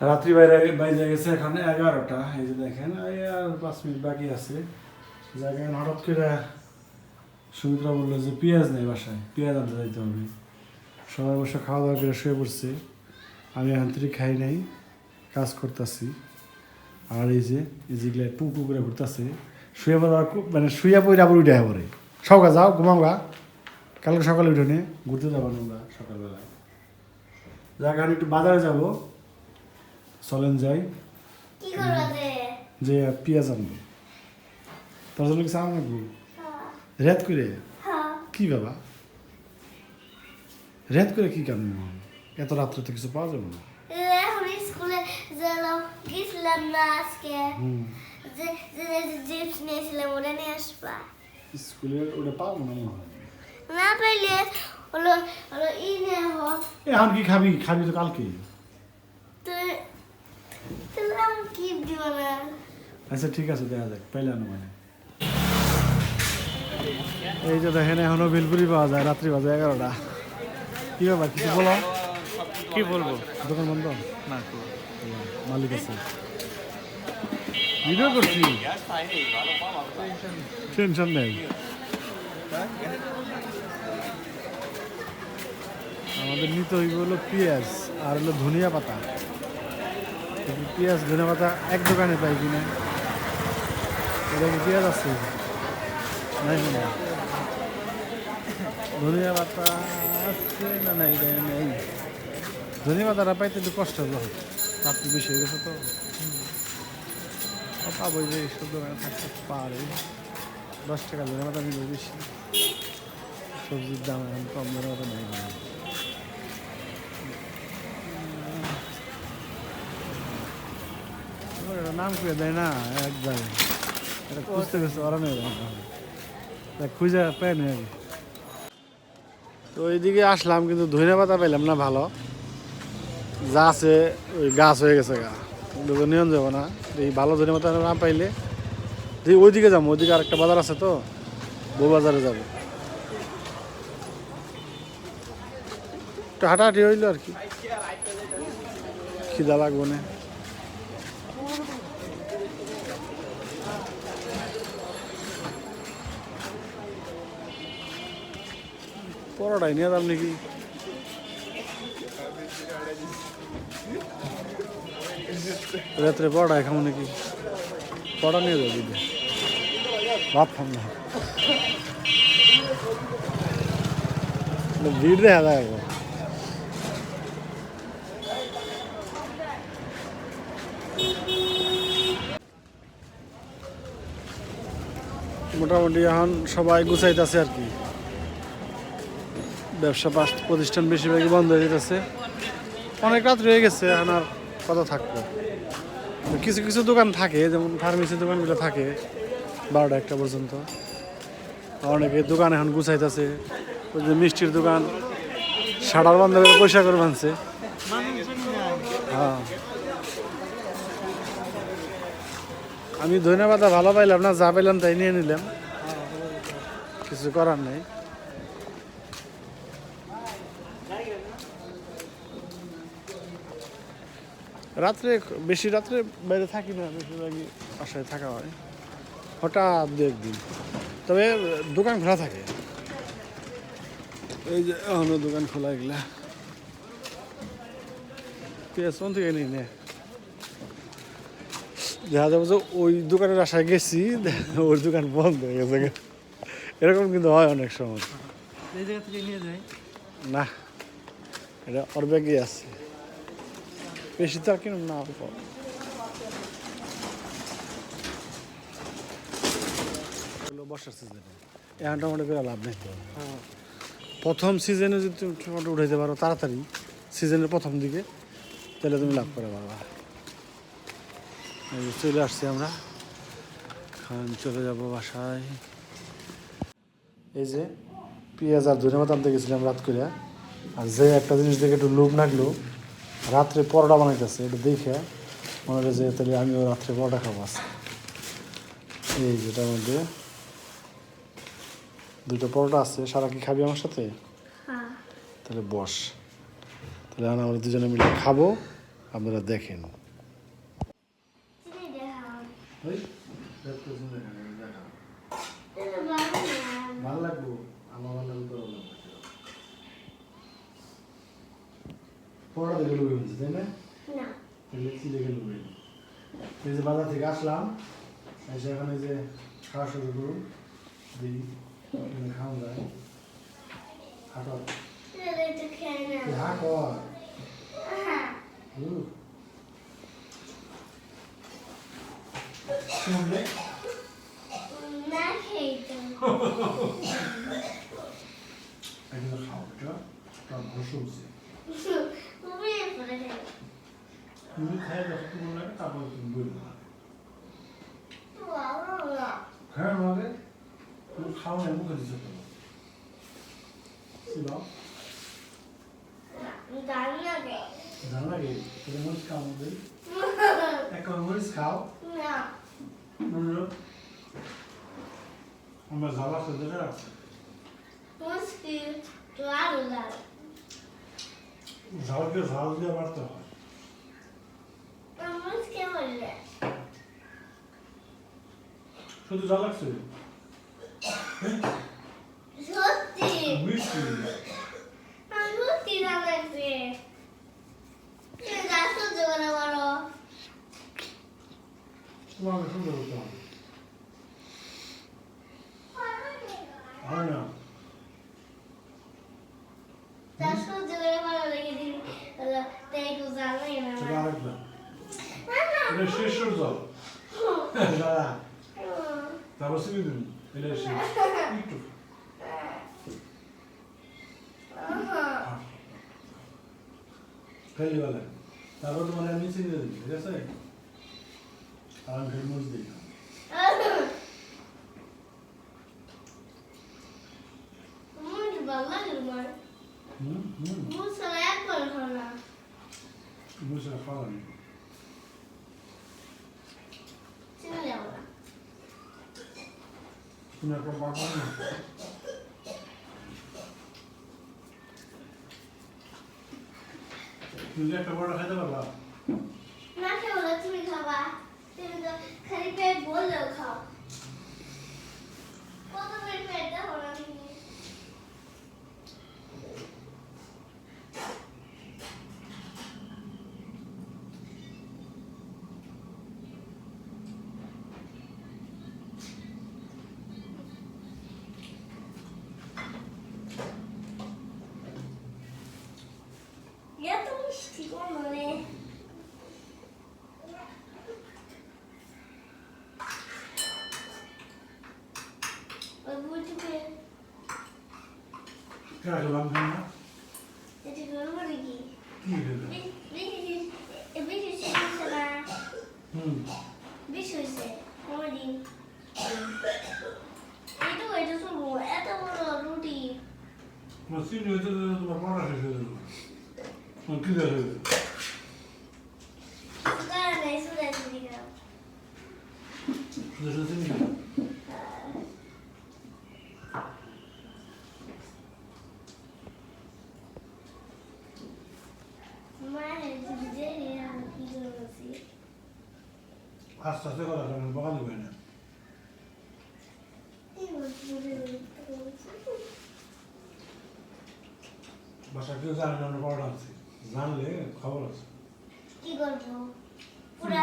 রাত্রি বাইরে বাইরে গেছে এখানে এগারোটা। এই যে দেখেন আর পাঁচ মিনিট বাকি আছে। জায়গায় হঠাৎ করে সুমিত্রা বলল যে, পেঁয়াজ নেই বাসায়, পেঁয়াজ আনতে যাইতে হবে। সবাই বসে খাওয়া দাওয়া করে শুয়ে পড়ছে। আমি থেকে খাই নাই, কাজ করতেছি। আর এই যে, এই যেগুলো টু টু করে ঘুরতেছে। শুয়ে পড়া মানে শুয়ে পড়ে আবার উঠে পড়ে। সকাল যাও, ঘুমাও গা। কালকে সকালে উঠে নে ঘুরতে যাব আমরা সকালবেলায়। জায়গা একটু বাজারে যাব। চলেন যাই। যে পেঁয়াজ আনব। তোর জন্য কিছু আনব? রেত করে? হ্যাঁ। কি বাবা? রেত করে কি কেন এত রাত্রে তো কিছু পাওয়া যাবে না। স্কুলে গেছিলাম না আজকে। জিপস নিয়েছিলাম ওটা নিয়ে আসবা? স্কুলের ওটা পাবো না না পাইলে হলো হলো ই নিয়ে এখন কি খাবি? খাবি তো কালকে তো তাহলে দিব না। আচ্ছা ঠিক আছে দেখা যাক পাইলে আনো মানে। এই যে দেখেন এখনও বিলপুরি পাওয়া যায় রাত্রি বাজে এগারোটা। কি ব্যাপার কিছু বলো? কি বলব? দোকান বন্ধ? না মালিক আছে। ভিডিও করছি। টেনশন নেই। আমাদের নিতে হইব হলো পেঁয়াজ আর হলো ধনিয়া পাতা। পেঁয়াজ ধনিয়া পাতা এক দোকানে পাই কিনা। কি পেঁয়াজ আছে? নাই। ধনিয়া পাতা আছে না নাই নেই। ধনিয়া পাতাটা পাইতে একটু কষ্ট হলো। রাত্রি বেশি হয়ে গেছে তো। পাবো যে এইসব দোকানে থাকতে পারে। দশ টাকা ধরে মাথা নিলে বেশি। সবজির দাম এখন কম ধরে মাথা নেই। নাম করে দেয় না, একবার। এটা খুঁজতে গেছে ওরা নেই খুঁজে পাই নি তো ওইদিকে আসলাম, কিন্তু ধনে পাতা পাইলাম না ভালো। যা আছে, ওই গাছ হয়ে গেছে গা। নিয়ন যাব না। এই ভালো ধনে পাতা না পাইলে দেখি ওইদিকে যাব, ওইদিকে আরেকটা বাজার আছে তো, বউ বাজারে যাব। একটু হাঁটাহাঁটি হইল আর কি। খিদা লাগবো না। পরোটাই নিয়ে দাম নাকি? রাত্রে পরোটাই খাব নাকি? পরোটা নিয়ে যাব দিদি ভাত খাম ভিড় দেখা যায় একবার। মোটামুটি এখন সবাই গুছাইতেছে আর কি। ব্যবসা প্রতিষ্ঠান বেশিরভাগই বন্ধ হয়ে যেতেছে। অনেক রাত রয়ে গেছে আর কত থাকব। কিছু কিছু দোকান থাকে, যেমন ফার্মেসি দোকানগুলো থাকে, বারোটা একটা পর্যন্ত। অনেকে দোকান এখন গুছাইতেছে। মিষ্টির দোকান সাড়ার বন্ধ করে পয়সা করে বানছে। হ্যাঁ। আমি ধন্যবাদ, ভালো পাইলাম না, যা পাইলাম তাই নিয়ে নিলাম। কিছু করার নেই। রাত্রে বেশি রাত্রে বাইরে থাকি না বেশিরভাগই বাসায় থাকা হয়। হঠাৎ দু একদিন। তবে দোকান খোলা থাকে। এই যে এখনও দোকান খোলা এগুলা। পেঁয়াজ কোন থেকে নিই নে। দেখা যাবে যে ওই দোকানের আশায় গেছি ওর দোকান বন্ধ হয়ে গেছে। এরকম কিন্তু হয় অনেক সময়। থেকে নিয়ে যাই না এটা ওর ব্যাগে আছে। বেশি তো আর কিনুন না হলো বর্ষার সিজনে এখন টমেটো করে লাভ নেই। তো প্রথম সিজনে যদি তুমি টমেটো উঠাইতে পারো তাড়াতাড়ি সিজনের প্রথম দিকে তাহলে তুমি লাভ করে পারবা। চলে আসছি আমরা। খান চলে যাব বাসায়। এই যে পেঁয়াজ আর ধনে পাতা আনতে গেছিলাম রাত করে আর যে একটা জিনিস দেখে একটু লোভ লাগল রাত্রে পরোটা বানাইতেছে এটা দেখে মনে হলো যে তাহলে আমিও রাত্রে পরোটা খাব আজকে এই যেটার মধ্যে দুটো পরোটা আছে সারা কি খাবি আমার সাথে হ্যাঁ তাহলে বস তাহলে আমরা দুজনে মিলে খাব আপনারা দেখেন চিনি দেখাও ওই দেখতেছেন দেখেন দেখা এটা ভালো না ভালো লাগবো আমার ভালো লাগবে তোর ভালো লাগবে পড়া দেখে লুবে হয়েছে তাই না? এগুলো কি দেখে লুবে। এই যে বাজার থেকে আসলাম এসে এখানে যে খাওয়া শুরু করুন। দিই খাওয়া যায়। হাঁটো। এটা একটু খেয়ে তুই নাও হা কর আহা, হুম। শুনলে এগুলো খাও এটা তুমি খাই যতটুকু লাগে তারপর তুমি বলবে হ্যাঁ আমাকে তুমি খাও না মুখে দিচ্ছ তো ছিল জানো তুমি মরিচ খাও আমাদের। এক মরিচ খাও। না আমরা জ্বালা খেতে রাখছি মুশকিল ঝাল দিয়ে বাড়তে হয় মুশকিল বললে শুধু ঝাল লাগছে সত্যি মিষ্টি আমি সত্যি না লাগছে তুমি গাছ সহ্য করে বলো তোমাকে সুন্দর হতে হবে হয় না গাছ সহ্য করে ভালো লেগে দিন তাই একটু জানাই না সেটা আরেকটা এটা শেষের জল দাদা তারপর সিবি দিন এটা শেষ একটু খাইলে বেলা তারপর তোমার আমি চিনি দিই ঠিক আছে আর আমি ফের মরিচ দিই মুখ ভালো লাগে তোমার হুম হুম মুখ ছাড়া একবার খাও না মরিচটা খাওয়া নেই চিনি যাব না তুমি একটা বড় খাইতে পারবা না খেয়ে বলো তুমি খাবা তুমি তো খালি পেট বললেও খাও কত পেট পেট দেখো না তুমি এত মিষ্টি কোন রে ওই বুঝবে কে রাখলাম খাই না এটা করব নাকি কি খেলে বেশি বেশি শিখছে না হুম বেশি হয়েছে কোনোদিন এটা এটা শুনব এত বড় রুটি তোমার চিনি হইতে দিলে তোমার পড়া শেষ হয়ে যাবে তোমার কি দেওয়া হবে কারণে সুরাজ দিলাম শুধু শুধু চিনি মায়ের যদি দেখে আমি কি করছি আস্তে আস্তে কথা শোনেন বকা দিবে না বাসা কেউ জানে না পড়া আছে জানলে খবর আছে কি করব পুরা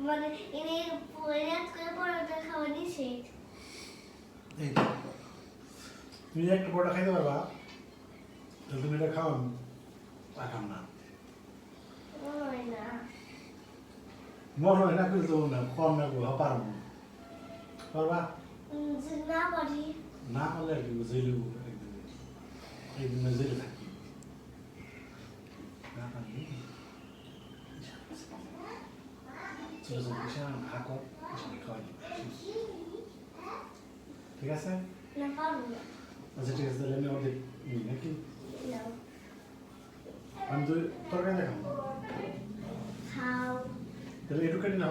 মানে এনে রাত করে পরোটা খাওয়া নিষেধ এই। তুমি একটা পড়া খাইতে পারবা তুমি এটা খাও মনে না মনে হয় না কিন্তু না কম না গো পারব। পারবা না পারি না পারলে একদিন জেলে একদিন একদিন জেলে থাকি না পারলে ছোট ছোট বিষয় হাঁকো খাওয়াই দিবে ঠিক আছে না পারব আচ্ছা ঠিক আছে তাহলে আমি অর্ধেক নাকি আমি তো তরকারি খাও তাহলে এডুকেট না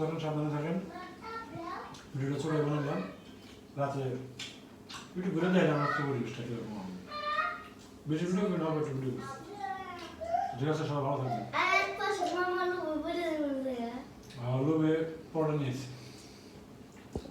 থাকেন সাবধানে থাকেন। ভিডিওটা চলে বানালাম রাতে একটু ঘুরে দেখলাম না হবে একটু ভিডিও ঠিক আছে সবাই ভালো থাকবেন। Anadolu ve é Polonezya.